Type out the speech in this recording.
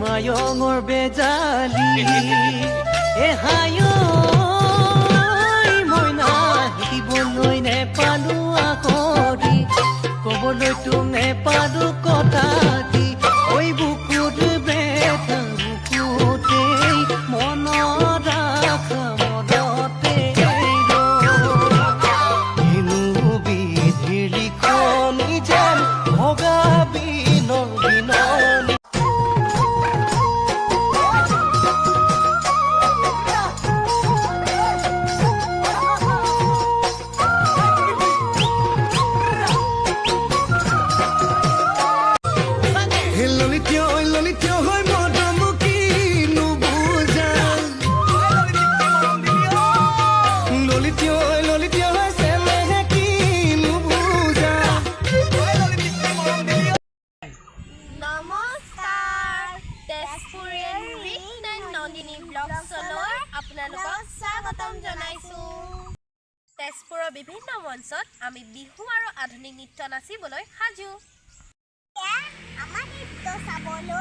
মায়ঙৰ বেজালি। এহায়ো মইনা শিকিবলৈ নেপালো আকৰি ক'বলৈ তোক নেপালো ললিত ললিত হৈ মদমুখী নুবুজা ললিত ললিত হৈ কি নুবুজা নমস্কাৰ। তেজপুৰীয়ান বিজ্ঞান নন্দিনী ব্লগছলৈ আপোনালোকক স্বাগতম জনাইছোঁ। তেজপুৰৰ বিভিন্ন মঞ্চত আমি বিহু আৰু আধুনিক নৃত্য নাচিবলৈ সাজু। dito sa Bolo.